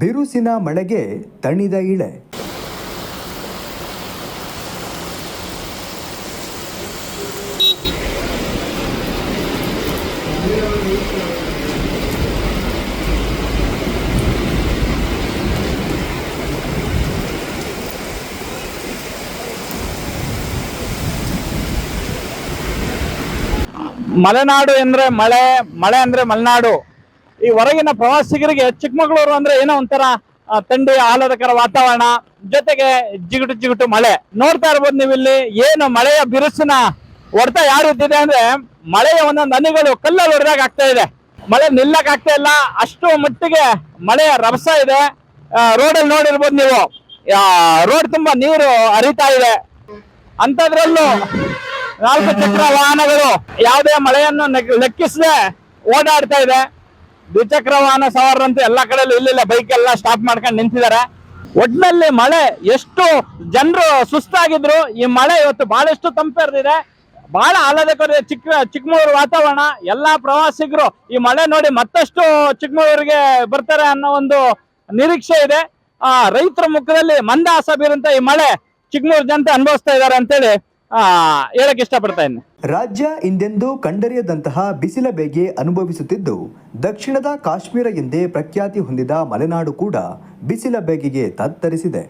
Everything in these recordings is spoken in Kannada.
ಬಿರುಸಿನ ಮಳೆಗೆ ತಣಿದ ಇಳೆ. ಮಲೆನಾಡು ಎಂದ್ರೆ ಮಳೆ ಮಳೆ ಅಂದ್ರೆ ಮಲೆನಾಡು. ಈ ಹೊರಗಿನ ಪ್ರವಾಸಿಗರಿಗೆ ಚಿಕ್ಕಮಗಳೂರು ಅಂದ್ರೆ ಏನೋ ಒಂಥರ ತಂಡಿ ಆಹ್ಲಾದಕರ ವಾತಾವರಣ, ಜೊತೆಗೆ ಜಿಗುಟು ಜಿಗುಟು ಮಳೆ. ನೋಡ್ತಾ ಇರ್ಬೋದು ನೀವು ಇಲ್ಲಿ ಏನು ಮಳೆಯ ಬಿರುಸಿನ ಹೊಡೆತ ಯಾರು ಇದ್ದಿದೆ ಇದೆ ಅಂದ್ರೆ, ಮಳೆಯ ಒಂದೊಂದು ಹನಿಗಳು ಕಲ್ಲಲ್ಲಿ ಹೊಡೆದಾಗ ಆಗ್ತಾ ಇದೆ. ಮಳೆ ನಿಲ್ಲಕ್ ಆಗ್ತಾ ಇಲ್ಲ, ಅಷ್ಟು ಮಟ್ಟಿಗೆ ಮಳೆಯ ರಭಸ ಇದೆ. ರೋಡಲ್ಲಿ ನೋಡಿರ್ಬೋದು ನೀವು ರೋಡ್ ತುಂಬಾ ನೀರು ಹರಿತಾ ಇದೆ. ಅಂತದ್ರಲ್ಲೂ ನಾಲ್ಕು ಚಕ್ರ ವಾಹನಗಳು ಯಾವುದೇ ಮಳೆಯನ್ನು ಲೆಕ್ಕಿಸದೆ ಓಡಾಡ್ತಾ ಇದೆ. ದ್ವಿಚಕ್ರ ವಾಹನ ಸವಾರರಂತೂ ಎಲ್ಲಾ ಕಡೆಯಲ್ಲೂ ಇಲ್ಲಿಲ್ಲ. ಬೈಕ್ ಎಲ್ಲ ಸ್ಟಾಪ್ ಮಾಡ್ಕೊಂಡು ನಿಂತಿದ್ದಾರೆ. ಒಟ್ನಲ್ಲಿ ಮಳೆ ಎಷ್ಟು ಜನರು ಸುಸ್ತಾಗಿದ್ರು, ಈ ಮಳೆ ಇವತ್ತು ಬಹಳಷ್ಟು ತಂಪೆರೆದಿದೆ ಬಹಳ ಆಹ್ಲಾದಕರ ಚಿಕ್ಕ, ಚಿಕ್ಕಮಗಳೂರು ವಾತಾವರಣ, ಎಲ್ಲಾ ಪ್ರವಾಸಿಗರು ಈ ಮಳೆ ನೋಡಿ ಮತ್ತಷ್ಟು ಚಿಕ್ಕಮಗಳೂರಿಗೆ ಬರ್ತಾರೆ ಅನ್ನೋ ಒಂದು ನಿರೀಕ್ಷೆ ಇದೆ. ಆ, ರೈತರ ಮುಖದಲ್ಲಿ ಮಂದಹಾಸ ಬೀರಂತ ಈ ಮಳೆ ಚಿಕ್ಕಮಗಳೂರು ಜನತೆ ಅನುಭವಿಸ್ತಾ ಇದ್ದಾರೆ ಅಂತೇಳಿ ಹೇಳಕ್ ರಾಜ್ಯ ಇಂದೆಂದೂ ಕಂಡರಿಯದಂತಹ ಬಿಸಿಲ ಬೇಗೆ ಅನುಭವಿಸುತ್ತಿದ್ದು, ದಕ್ಷಿಣದ ಕಾಶ್ಮೀರ ಎಂದೇ ಪ್ರಖ್ಯಾತಿ ಹೊಂದಿದ ಮಲೆನಾಡು ಕೂಡ ಬಿಸಿಲ ಬೇಗೆಗೆ ತತ್ತರಿಸಿದೆ.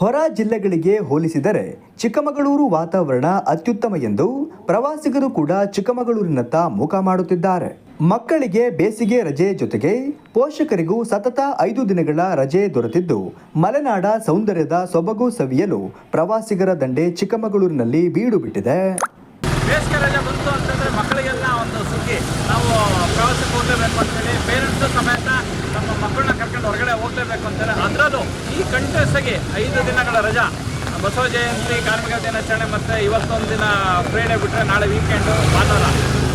ಹೊರ ಜಿಲ್ಲೆಗಳಿಗೆ ಹೋಲಿಸಿದರೆ ಚಿಕ್ಕಮಗಳೂರು ವಾತಾವರಣ ಅತ್ಯುತ್ತಮ ಎಂದು ಪ್ರವಾಸಿಗರು ಕೂಡ ಚಿಕ್ಕಮಗಳೂರಿನತ್ತ ಮುಖ ಮಾಡುತ್ತಿದ್ದಾರೆ. ಮಕ್ಕಳಿಗೆ ಬೇಸಿಗೆ ರಜೆ ಜೊತೆಗೆ ಪೋಷಕರಿಗೂ ಸತತ ಐದು ದಿನಗಳ ರಜೆ ದೊರೆತಿದ್ದು, ಮಲೆನಾಡ ಸೌಂದರ್ಯದ ಸೊಬಗು ಸವಿಯಲು ಪ್ರವಾಸಿಗರ ದಂಡೆ ಚಿಕ್ಕಮಗಳೂರಿನಲ್ಲಿ ಬೀಡು ಬಿಟ್ಟಿದೆ. ಮಕ್ಕಳಿಗೆಲ್ಲ ಒಂದು ಸುಗ್ಗಿ, ನಾವು ಪ್ರವಾಸಕ್ಕೆ ಹೋಗಬೇಕು ಅಂತೇಳಿ ಪೇರೆಂಟ್ಸ್ ಕರ್ಕೊಂಡು ಹೊರಗಡೆ ಹೋಗ್ಲೇಬೇಕು ಅಂತಾರೆ ಅದರಲ್ಲೂ ಈ ಕಂಟಿನ್ಯೂಸ್ ಆಗಿ ಐದು ದಿನಗಳ ರಜಾ. ಬಸವ ಜಯಂತಿ ಕಾರ್ಮಿಕ ದಿನಾಚರಣೆ ಮತ್ತು ಇವತ್ತೊಂದು ದಿನ ಫ್ರೈಡೆ ಬಿಟ್ಟರೆ ನಾಳೆ ವೀಕೆಂಡು ಭಾನುವಾರ.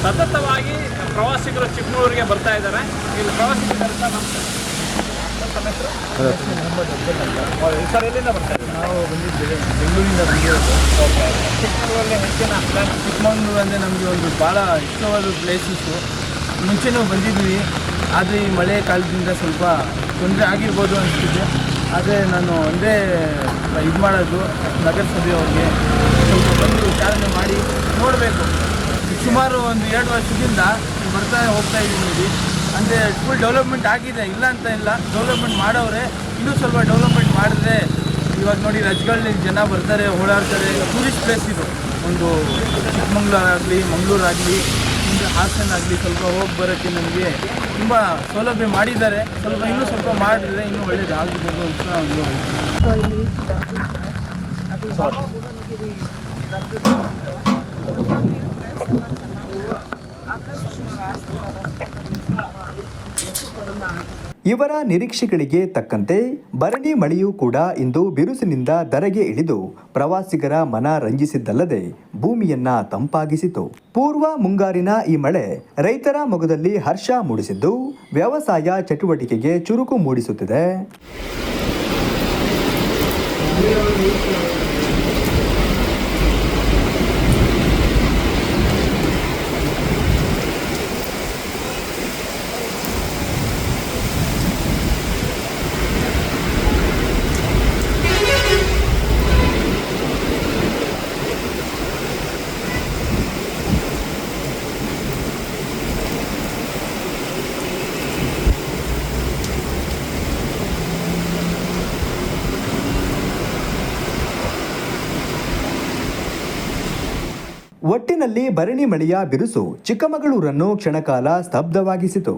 ಸತತವಾಗಿ ಪ್ರವಾಸಿಗರು ಚಿಕ್ಕಮಗಳೂರಿಗೆ ಬರ್ತಾ ಇದ್ದಾರೆ. ಇಲ್ಲಿ ಪ್ರವಾಸಿಗರು ನಮ್ಮ? ಸರ್ ಎಲ್ಲಿಂದ ಬರ್ತಾ ಇದ್ದಾರೆ? ನಾವು ಬಂದಿದ್ದೇವೆ ಬೆಂಗಳೂರಿಂದ ಬಂದಿರೋದು. ಚಿಕ್ಕಮಗಳೂರಲ್ಲಿ ಹೆಚ್ಚಿನ ಚಿಕ್ಕಮಗಳೂರು ಅಂದರೆ ನಮಗೆ ಒಂದು ಭಾಳ ಇಷ್ಟವಾದ ಪ್ಲೇಸಸ್ಸು ಮುಂಚೆನೂ ಬಂದಿದ್ವಿ. ಆದರೆ ಈ ಮಳೆ ಕಾಲದಿಂದ ಸ್ವಲ್ಪ ತೊಂದರೆ ಆಗಿರ್ಬೋದು ಅನಿಸ್ತಿದೆ ಆದರೆ ನಾನು ಒಂದೇ ಇದು ಮಾಡೋದು ನಗರಸಭೆಯವ್ರಿಗೆ ಸ್ವಲ್ಪ ಬಂದು ಚಾಲನೆ ಮಾಡಿ ನೋಡಬೇಕು. ಸುಮಾರು ಒಂದು ಎರಡು ವರ್ಷದಿಂದ ಬರ್ತಾ ಹೋಗ್ತಾ ಇದ್ದೀನಿ ನೋಡಿ ಅಂದರೆ ಫುಲ್ ಡೆವಲಪ್ಮೆಂಟ್ ಆಗಿದೆ, ಇಲ್ಲ ಅಂತ ಇಲ್ಲ. ಡೆವಲಪ್ಮೆಂಟ್ ಮಾಡವ್ರೆ, ಇನ್ನೂ ಸ್ವಲ್ಪ ಡೆವಲಪ್ಮೆಂಟ್ ಮಾಡಿದ್ರೆ ಇವಾಗ ನೋಡಿ ರಜೆಗಳಲ್ಲಿ ಜನ ಬರ್ತಾರೆ, ಓಡಾಡ್ತಾರೆ. ಟೂರಿಸ್ಟ್ ಪ್ಲೇಸ್ ಇದು. ಒಂದು ಚಿಕ್ಕಮಂಗ್ಳೂರು ಆಗಲಿ ಆಗಲಿ ಹಾಸನ ಆಗಲಿ ಸ್ವಲ್ಪ ಹೋಗಿ ಬರೋಕ್ಕೆ ನಮಗೆ ತುಂಬ ಸೌಲಭ್ಯ ಮಾಡಿದ್ದಾರೆ. ಸ್ವಲ್ಪ ಇನ್ನೂ ಸ್ವಲ್ಪ ಮಾಡಿದರೆ ಇನ್ನೂ ಒಳ್ಳೇದು ಆಗಬಹುದು ಅಂತ ಒಂದು ಇವರ ನಿರೀಕ್ಷೆಗಳಿಗೆ ತಕ್ಕಂತೆ ಭರಣಿ ಮಳೆಯೂ ಕೂಡ ಇಂದು ಬಿರುಸಿನಿಂದ ಧರೆಗೆ ಇಳಿದು ಪ್ರವಾಸಿಗರ ಮನ ರಂಜಿಸಿದ್ದಲ್ಲದೆ ಭೂಮಿಯನ್ನ ತಂಪಾಗಿಸಿತು. ಪೂರ್ವ ಮುಂಗಾರಿನ ಈ ಮಳೆ ರೈತರ ಮೊಗದಲ್ಲಿ ಹರ್ಷ ಮೂಡಿಸಿದ್ದು ವ್ಯವಸಾಯ ಚಟುವಟಿಕೆಗೆ ಚುರುಕು ಮೂಡಿಸುತ್ತಿದೆ. ಒಟ್ಟಿನಲ್ಲಿ ಭರಣಿ ಮಳೆಯ ಬಿರುಸು ಚಿಕ್ಕಮಗಳೂರನ್ನು ಕ್ಷಣಕಾಲ ಸ್ತಬ್ಧವಾಗಿಸಿತು.